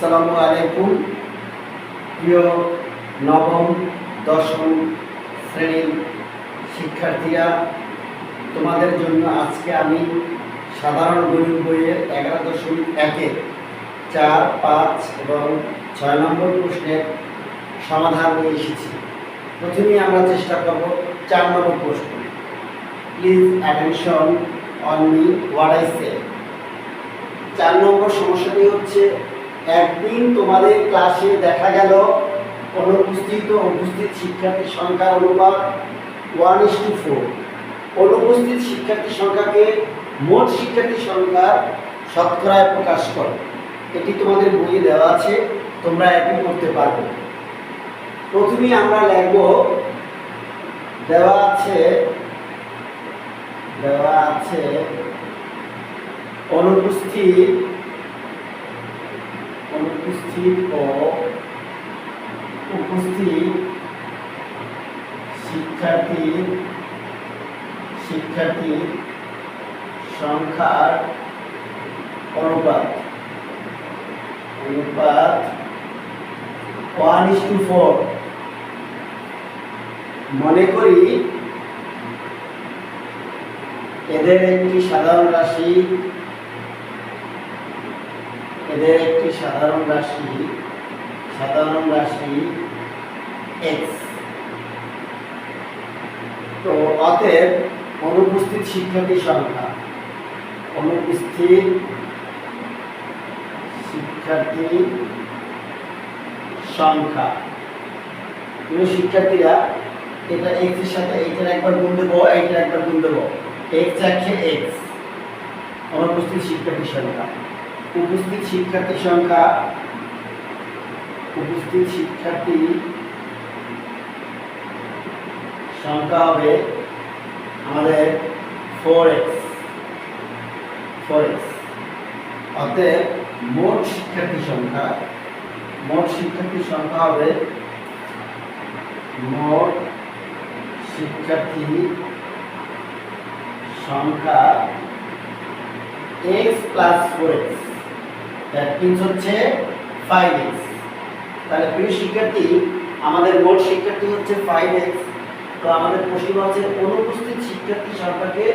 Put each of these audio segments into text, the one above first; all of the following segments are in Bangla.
আসসালামু আলাইকুম। প্রিয় নবম, দশম শ্রেণির শিক্ষার্থীরা, তোমাদের জন্য আজকে আমি সাধারণ গণিত বইয়ের এগারো দশমিক একের চার, পাঁচ এবং ছয় নম্বর প্রশ্নের সমাধান নিয়ে এসেছি। প্রথমেই আমরা চেষ্টা করব চার নম্বর প্রশ্ন। Please attention on me what I say চার নম্বর সমস্যাটি হচ্ছে একদিন তোমাদের ক্লাসে দেখা গেল অনুপস্থিত ও উপস্থিত শিক্ষার্থীর সংখ্যা অনুপাত ওয়ান ইস টু ফোর অনুপস্থিত শিক্ষার্থীর সংখ্যাকে মোট শিক্ষার্থীর সংখ্যা শতকরায় প্রকাশ করো। এটি তোমাদের বইয়ে দেওয়া আছে, তোমরা এটি করতে পারবে। প্রথমেই আমরা লিখব, দেওয়া আছে দেওয়া আছে অনুপস্থিত অনুপস্থিত ও উপস্থিত শিক্ষার্থী শিক্ষার্থী সংখ্যার অনুপাত অনুপাত ওয়ান ইস টু ফোর মনে করি এদের একটি সাধারণ রাশি এদের একটি সাধারণ রাশি সাধারণ রাশি এক্স তো অতএব অনুপস্থিত শিক্ষার্থী সংখ্যা। অনুপস্থিত শিক্ষার্থী সংখ্যা। প্রিয় শিক্ষার্থীরা, এটা এক্সের সাথে, এইটার একবার গুণ দেবো, এইটার একবার গুণ দেবো। এক্স আছে এক্স অনুপস্থিত শিক্ষার্থী সংখ্যা। উপস্থিত শিক্ষার্থী সংখ্যা, উপস্থিত শিক্ষার্থী সংখ্যা হবে আমাদের ফোর এক্স ফোর এক্স অতএব মোট শিক্ষার্থী সংখ্যা, মোট শিক্ষার্থী সংখ্যা হবে মোট শিক্ষার্থী সংখ্যা x plus four x that means হচ্ছে ফাইভ এক্স তাহলে প্রিয় শিক্ষার্থী, আমাদের মোট শিক্ষার্থী হচ্ছে ফাইভ এক্স তো আমাদের প্রশ্ন হচ্ছে অনুপস্থিত শিক্ষার্থী সংখ্যাকে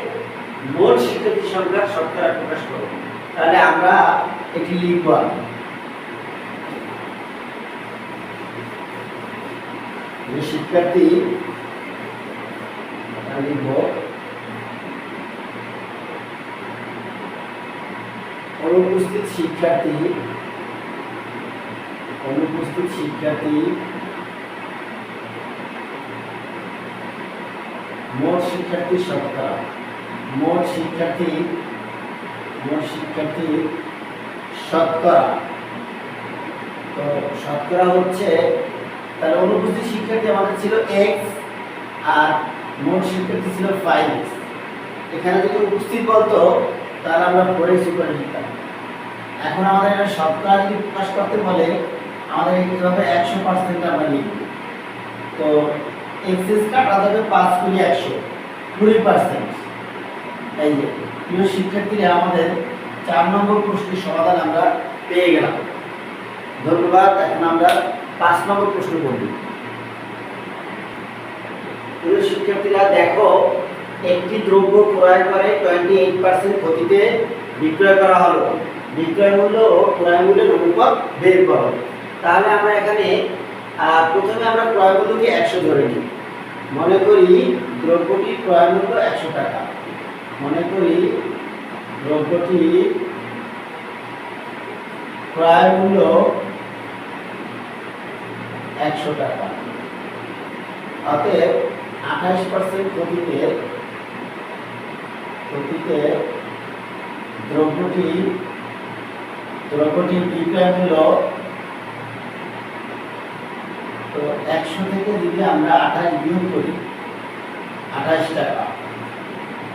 মোট শিক্ষার্থী সংখ্যার শতকরা প্রকাশ করো। তাহলে আমরা এটি লিখব শিক্ষার্থী লিখব অনুপস্থিত শিক্ষার্থী অনুপস্থিত শিক্ষার্থী, মোট শিক্ষার্থী শতকরা মোট শিক্ষার্থী মোট শিক্ষার্থী শতকরা তো শতকরা হচ্ছে, তাহলে অনুপস্থিত শিক্ষার্থী আমাদের ছিল এক্স আর মোট শিক্ষার্থী ছিল ফাইভ এখানে যদি উপস্থিত বলতো তাহলে আমরা ফোর এক্স লিখতাম এখন আমাদের এটা যদি প্রকাশ করতে বলে আমাদের এইভাবে একশো পার্সেন্ট আমরা লিখব। তো এক্সেস কাটা যাবে পাঁচ কুড়ি একশো, কুড়ি পার্সেন্ট এই যে, প্রিয় শিক্ষার্থীরা, আমাদের চার নম্বর প্রশ্নের সমাধান আমরা পেয়ে গেলাম। ধন্যবাদ, এখন আমরা পাঁচ নম্বর প্রশ্ন করব প্রিয় শিক্ষার্থীরা, দেখো একটি দ্রব্য ক্রয় করে টোয়েন্টি এইট পার্সেন্ট ক্ষতিতে বিক্রয় করা হলো। বিক্রয় মূল্য ও ক্রয় মূল্যের অনুপাত বের করো। তাহলে আমরা এখানে প্রথমে আমরা ক্রয় মূল্যকে একশো ধরে নিই। মনে করি দ্রব্যটি ক্রয় মূল্য একশো টাকা। মনে করি দ্রব্যটি ক্রয় মূল্য একশো টাকা। অতএব আঠাশ পার্সেন্ট ক্ষতিতে ক্ষতিতে দ্রব্যটি দ্রব্যটি বিক্রয় মূল্য। তো একশো থেকে যদি আমরা আঠাশ বিয়োগ করি, আঠাশ টাকা,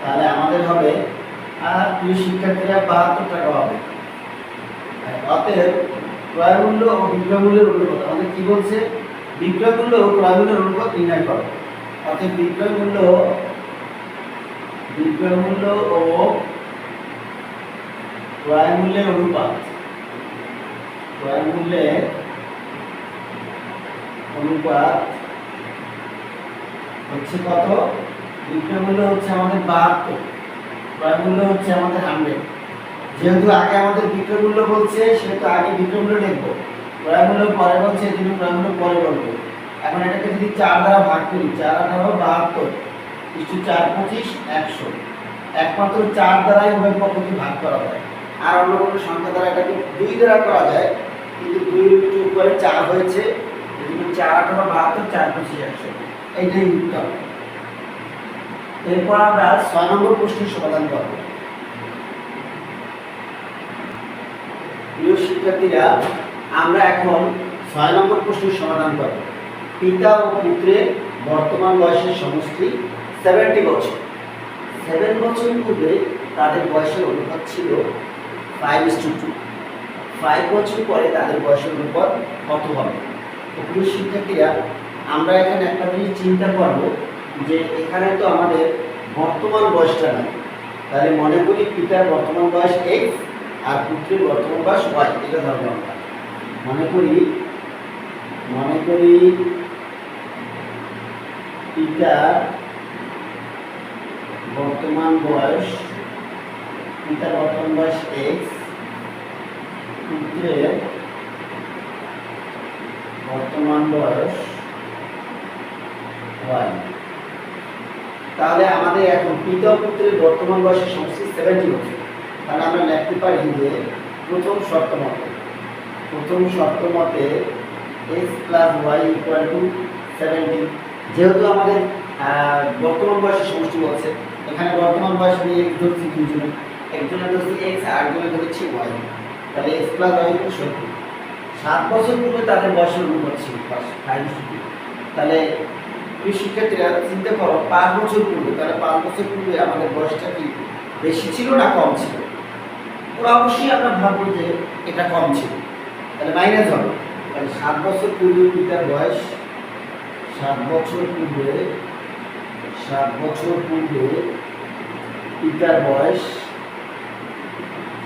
তাহলে আমাদের হবে, আর প্রিয় শিক্ষার্থীরা বাহাত্তর টাকা হবে। অতএব ক্রয় মূল্য ও বিক্রয় অনুপাত, আমাদের কি বলছে? বিক্রয় ও ক্রয় মূল্যের অনুপাত নির্ণয় করো। অতএব বিক্রয় মূল্য মূল্য ও ক্রয় মূল্যের অনুপাত। ক্রয় মূল্যের অনুপাত হচ্ছে কত? বিক্রয় হচ্ছে আমাদের বাহাত্তর। ক্রয় মূল্য হচ্ছে আমাদের হান্ড্রেড। যেহেতু আগে আমাদের বিক্রয় মূল্য বলছে, সেহেতু আগে বিক্রয় মূল্য লিখব। ক্রয় মূল্য পরে বলছে, এই জন্য পরে বলব। এখন এটাকে যদি চার দ্বারা ভাগ করি, চার আঠারো বাহাত্তর ইস্টু চার পঁচিশ, একশো। একমাত্র চার দ্বারাই উভয় পদ্ধতি ভাগ করা যায় আর অন্য কোনো সংখ্যা দ্বারা এটাকে দুই দ্বারা করা যায়। কিন্তু দুই একটু উপরে চার হয়েছে। জন্য চার, আঠারো, বাহাত্তর, চার পঁচিশ, একশো। এইটাই উত্তর এরপর আমরা ছয় নম্বর প্রশ্নের সমাধান করব। প্রিয় শিক্ষার্থীরা, আমরা এখন ছয় নম্বর প্রশ্নের সমাধান করব। পিতা ও পুত্রের বর্তমান বয়সের সমষ্টি সেভেন্টি বছর। সেভেন বছর পূর্বে তাদের বয়সের অনুপাত ছিল five is to two five বছর পরে তাদের বয়সের অনুপাত কত হবে? তো প্রিয় শিক্ষার্থীরা, আমরা এখানে একটা জিনিস চিন্তা করব যে এখানে তো আমাদের বর্তমান বয়সটা নাই। তাহলে মনে করি পিতার বর্তমান বয়স এক্স আর পুত্রের বর্তমান বয়স ওয়াই এটা ধরবো আমরা। মনে করি মনে করি পিতার বর্তমান বয়স, পিতার বর্তমান বয়স এক্স পুত্রের বর্তমান বয়স ওয়াই তাহলে আমাদের এখন পিতা পুত্রের বর্তমান বয়সের সমষ্টি সেভেন্টি বছর তাহলে আমরা লিখতে পারি যে প্রথম শর্ত মতে, প্রথম শর্ত মতে x plus y equal to seventy যেহেতু আমাদের বর্তমান বয়সের সমষ্টি বলছে এখানে বর্তমান বয়স আমি এক্স ধরছি দুজনে একজনে ধরছি এক্স আর একজনে ধরেছি ওয়াই তাহলে এক্স প্লাস ওয়াই ইকুয়াল সত্তর। সাত বছর পূর্বে তাদের বয়সের অনুপাত ছিল তাহলে প্রিয় শিক্ষার্থীরা চিন্তা করো, পাঁচ বছর পূর্বে, তাহলে পাঁচ বছর পূর্বে আমাদের বয়সটা কি বেশি ছিল না কম ছিল? ওরা অবশ্যই আমরা ভাববো যে এটা কম ছিল। তাহলে মাইনাস হবে। তাহলে সাত বছর পূর্বে পিতার বয়স, সাত বছর পূর্বে, সাত বছর পূর্বে পিতার বয়স,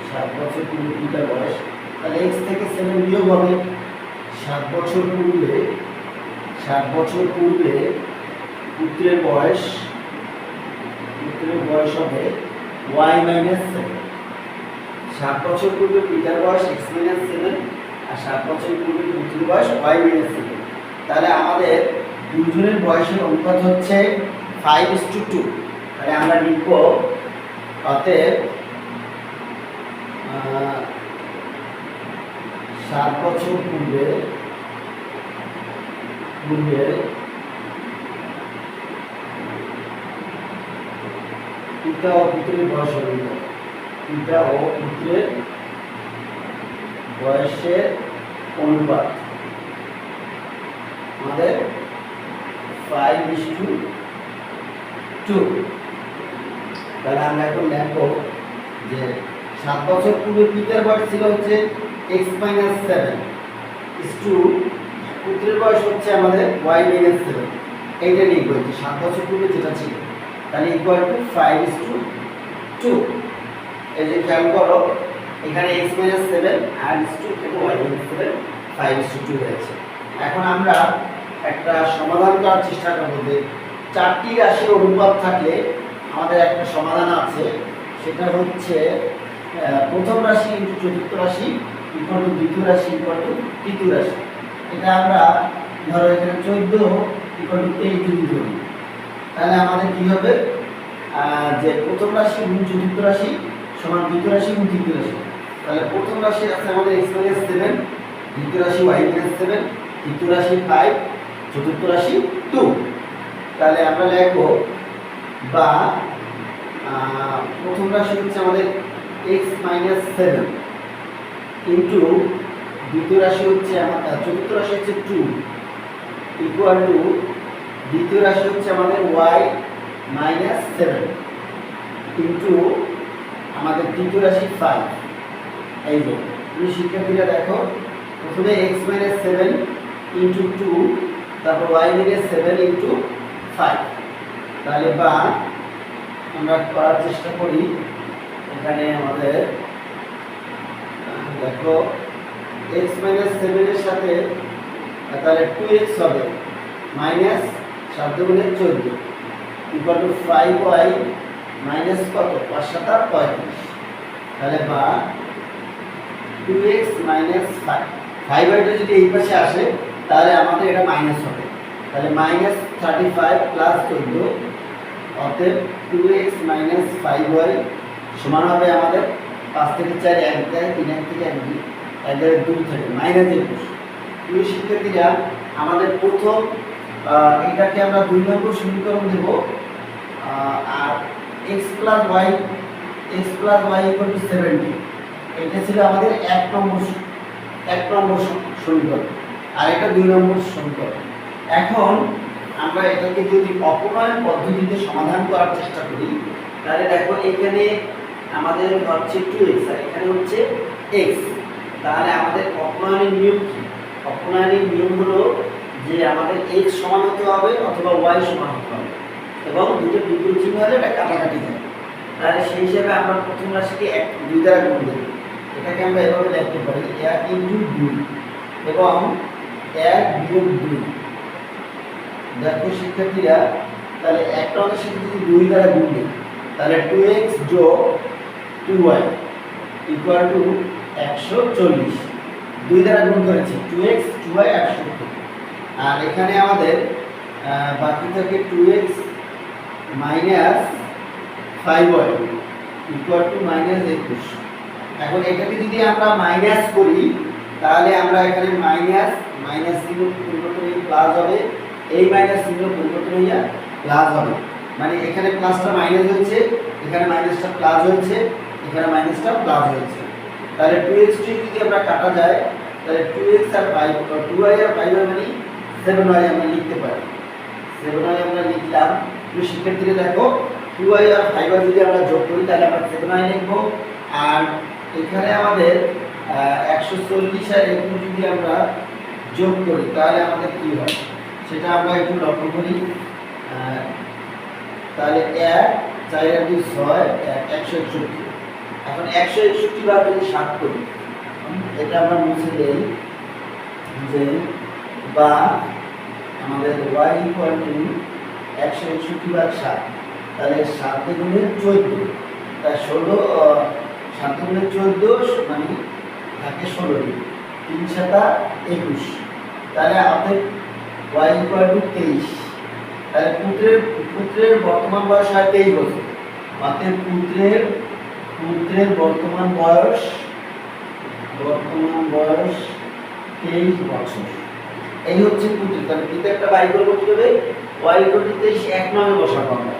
সাত বছর পূর্বে পিতার বয়স, তাহলে এক্স থেকে সেভেন বিয়োগ হবে। সাত বছর পূর্বে, সাত বছর পূর্বে পুত্রের বয়স পুত্রের বয়স হবে ওয়াই মাইনাস সেভেন সাত বছর পূর্বে পিতার বয়স এক্স মাইনাস সেভেন আর সাত বছর পূর্বে পুত্রের বয়স ওয়াই মাইনাস সেভেন তাহলে আমাদের দুজনের বয়সের অনুপাত হচ্ছে ফাইভ ইস টু টু তাহলে আমরা লিখব অতএব সাত বছর পূর্বে পূর্বে পিতা ও পুত্রের বয়স হল পিতা ও পুত্রের বয়সের অনুপাত। আমাদের ফাইভ ইস টু টু তাহলে আমরা এখন দেখো যে সাত বছর পূর্বে পিতার বয়স ছিল হচ্ছে এক্স মাইনাস সেভেন টু পুত্রের বয়স হচ্ছে আমাদের ওয়াই মাইনাস সেভেন এইটা লিখব যে সাত বছর পূর্বে যেটা ছিল, তাহলে equal to five is to two এই যে খেয়াল করো, এখানে এক্স মাইনাস সেভেন আর ইস টু থেকে y minus seven five is to two হয়েছে। এখন আমরা একটা সমাধান করার চেষ্টা করব যে চারটি রাশির অনুপাত থাকলে আমাদের একটা সমাধান আছে। সেটা হচ্ছে প্রথম রাশি ইন্টু চতুর্থ রাশি ইকুয়াল টু দ্বিতীয় রাশি ইকুয়াল টু তৃতীয় রাশি। এটা আমরা ধরো এখানে চোদ্দ ইকুয়াল টু তেইশ যদি ধরি তাহলে আমাদের কী হবে? যে প্রথম রাশি গুণ চতুর্থ রাশি সমান দ্বিতীয় রাশি গুণ তৃতীয় রাশি। তাহলে প্রথম রাশি আছে আমাদের এক্স মাইনাস সেভেন দ্বিতীয় রাশি ওয়াই মাইনাস সেভেন তৃতীয় রাশি ফাইভ চতুর্থ রাশি টু তাহলে আমরা লিখব বা প্রথম রাশি হচ্ছে আমাদের এক্স মাইনাস সেভেন ইন্টু দ্বিতীয় রাশি হচ্ছে আমাদের চতুর্থ রাশি হচ্ছে টু ইকুয়াল টু দ্বিতীয় রাশি হচ্ছে আমাদের ওয়াই মাইনাস সেভেন ইন্টু আমাদের তৃতীয় রাশি ফাইভ এই যে, তুমি শিক্ষার্থীরা দেখো, প্রথমে x minus seven into two তারপর y minus seven into five তাহলে বা আমরা করার চেষ্টা করি। এখানে আমাদের, দেখো এক্স মাইনাস সেভেনের সাথে তাহলে টু এক্স হবে মাইনাস সাত দুগুণে চোদ্দ equal to five y minus কত? পাঁচ সাত সাতা পঁয়ত্রিশ। তাহলে বা two x minus five five ওয়াইটা যদি এই পাশে আসে, তাহলে আমাদের এটা মাইনাস হবে। তাহলে মাইনাস থার্টি ফাইভ প্লাস চোদ্দ অতএব two x minus five y সমান হবে আমাদের পাঁচ থেকে চার, এক দেয়, তিন, এক থেকে এক দুই, এক দেয় দুই থেকে মাইনাস একুশ। দুই শিক্ষার্থীরা, আমাদের প্রথম এটাকে আমরা দুই নম্বর সমীকরণ দেব। আর x plus y x plus y equal to seventy এটা ছিল আমাদের এক নম্বর এক নম্বর সমীকরণ। আর এটা দুই নম্বর সমীকরণ। এখন আমরা এটাকে যদি অপনয়ন পদ্ধতিতে সমাধান করার চেষ্টা করি, তাহলে দেখো এখানে আমাদের হচ্ছে টু এক্স আর এখানে হচ্ছে এক্স তাহলে আমাদের অপনয়নের নিয়ম কি? অপনয়নের নিয়ম হলো যে আমাদের এক্স সমান হতে হবে অথবা ওয়াই সমান হতে হবে। এবং দুটো বিপরীত চিহ্ন হলে এটা কাটাকাটি যায় তাহলে সেই হিসাবে আমরা প্রথম রাশিকে এক, দুই দ্বারা গুণ দেব এটাকে আমরা এভাবে লিখতে পারি এক ইন্টু দুই। এবং এক বিয়োগ দুই। দেখো শিক্ষার্থীরা, তাহলে একটা সাথে যদি দুই দ্বারা গুণ। তাহলে টু এক্স যোগ টু ওয়াই ইকুয়াল টু একশো চল্লিশ। দুই দ্বারা গুণ করেছি টু এক্স টু ওয়াই একশো আর এখানে আমাদের বাকি থাকে two x minus five y equal to minus একুশ। এখন এটাকে যদি আমরা মাইনাস করি, তাহলে আমরা এখানে মাইনাস মাইনাস চিহ্ন পরিবর্তন প্লাস হবে এই মাইনাস চিহ্ন পরিবর্তন হইয়া প্লাস হবে। মানে এখানে প্লাসটা মাইনাস হয়েছে এখানে মাইনাসটা প্লাস হয়েছে এখানে মাইনাসটা প্লাস হয়েছে তাহলে টু এক্স টি যদি আমরা কাটা যায়, তাহলে টু এক্স আর ফাইভ টু ওয়াই আর ফাইভ মানে সেভেন ওয়াই আমরা লিখতে পারি। সেভেন ওয়াই আমরা লিখলাম। তুমি শিক্ষার্থীরা দেখো টু ওয়াই আর ফাইভ ওয়াই যদি আমরা যোগ করি, তাহলে আমরা সেভেন ওয়াই লিখব। আর এখানে আমাদের একশো চল্লিশ আর একুশ যদি আমরা যোগ করি, তাহলে আমাদের কী হয়? সেটা আমরা একটু লক্ষ্য করি। তাহলে এক, চার দুই ছয়, এক, একশো একষট্টি। এখন একশো একষট্টি বার যদি সাত করি, এটা আমরা মুছে দেই যে বা আমাদের ওয়াই ইকুয়াল টু একশো একষট্টি বার সাত। তাহলে সাত গুণে চোদ্দ তাই ষোলো সাত গুণে চোদ্দ মানে থাকে ষোলো। তিন সাতা একুশ। তাহলে আমাদের ওয়াই ইকুয়াল টু তেইশ। তাহলে পুত্রের পুত্রের বর্তমান বয়স হয় তেইশ বছর। অতএব পুত্রের পুত্রের বর্তমান বয়স বর্তমান বয়স তেইশ বছর। এই হচ্ছে পুত্র। তাহলে পিতা একটা বাই করব হবে ওয়াই ইকুয়াল টু তেইশ, এক নঙ্গে বসাবো আমরা।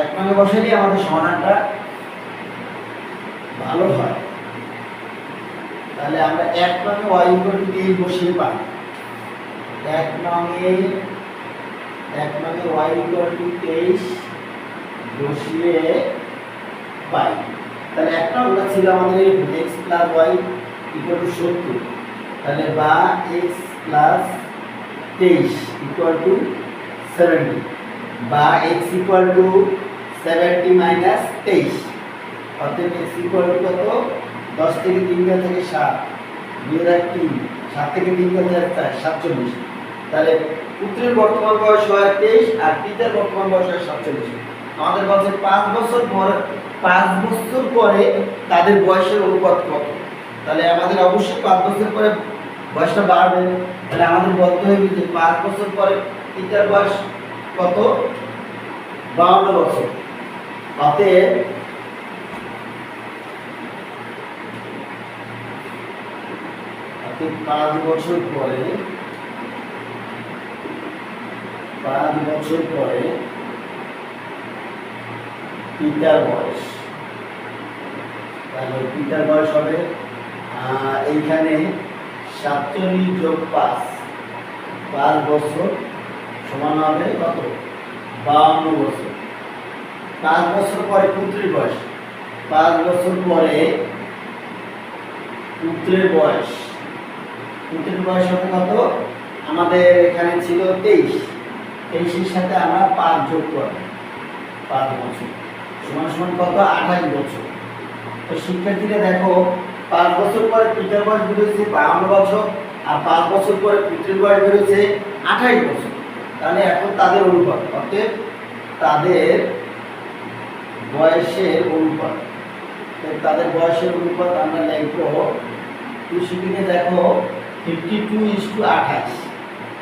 এক নঙ্গে বসালেই আমাদের সমাধানটা ভালো হয়। তাহলে আমরা এক নঙ্গে ওয়াই ইকুয়াল টু তেইশ বসিয়ে পাই। এক নঙ্গে এক নঙ্গে ওয়াই ইকুয়াল টু তেইশ বসিয়ে পাই তাহলে এক নঙ্গটা ছিল আমাদের x plus y equal to সত্তর। তাহলে বা এক্স প্লাস তেইশ ইকুয়াল টু সেভেন্টি বা x equal to seventy minus তেইশ। অর্থাৎ এক্স ইকুয়াল টু কত? দশ থেকে তিন থেকে সাত। দুই হাজার তিন। সাত থেকে তিন থেকে চার। সাতচল্লিশ। তাহলে পুত্রের বর্তমান বয়স হয় তেইশ আর পিতার বর্তমান বয়স হয় সাতচল্লিশ। আমাদের বলছে পাঁচ বছর পর, পাঁচ বছর পরে তাদের বয়সের অনুপাত কত? তাহলে আমাদের অবশ্যই পাঁচ বছর পরে বয়সটা বাড়বে। তাহলে আমাদের বলতে হবে যে পাঁচ বছর পরে পিতার বয়স কত? বাউন্ন বছর। অতএব পাঁচ বছর পরে পাঁচ বছর পরে পিতার বয়স। তাহলে পিতার বয়স হবে এইখানে সাতচল্লিশ যোগ পাঁচ পাঁচ বছর সমান হবে কত? বাউন্ন বছর। পাঁচ বছর পরে পুত্রের বয়স। পাঁচ বছর পরে পুত্রের বয়স। পুত্রের বয়স হবে কত? আমাদের এখানে ছিল তেইশ। তেইশের সাথে আমরা পাঁচ যোগ করব পাঁচ বছর। সমান সমান কত? আঠাশ বছর। তো শিক্ষার্থীরা দেখো, পাঁচ বছর পরে পিতার বয়স বেরোচ্ছে বাহান্ন বছর আর পাঁচ বছর পরে পিতৃর বয়স বেরোচ্ছে আঠাইশ বছর। তাহলে এখন তাদের অনুপাত অর্থাৎ তাদের বয়সের অনুপাত। তাদের বয়সের অনুপাত আমরা লিখব টুসিটিকে দেখো ফিফটি টু ইস টু আঠাশ।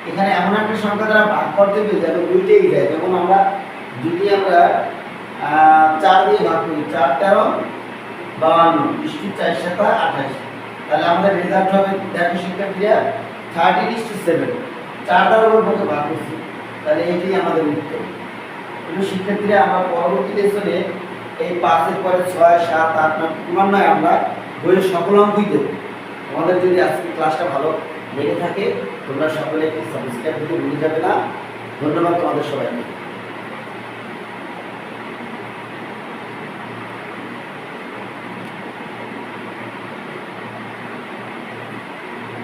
এখানে এমন একটা সংখ্যা দ্বারা ভাগ করতে হবে যেন দুইটাই যায়। যেমন আমরা যদি আমরা চার দিয়ে ভাগ করি, চার তেরো বাউান্ন ইস টু চার সাতা আঠাশ। তাহলে আমাদের রেজাল্ট হবে দেখো শিক্ষার্থীরা থার্টিন টু সেভেন চার দ্বারা ওর ভাগ করছি? তাহলে এটাই আমাদের উত্তর। কিন্তু শিক্ষার্থীরা, আমরা পরবর্তী লেসনে এই পাঁচের পরে ছয়, সাত, আট, নয়, ক্রমান্বয়ে আমরা বইয়ের সকল অঙ্কই দেবো আমাদের যদি আজকে ক্লাসটা ভালো লেগে থাকে তোমরা সকলে সাবস্ক্রাইব করতে ভুলে যাবে না? ধন্যবাদ তোমাদের সবাইকে।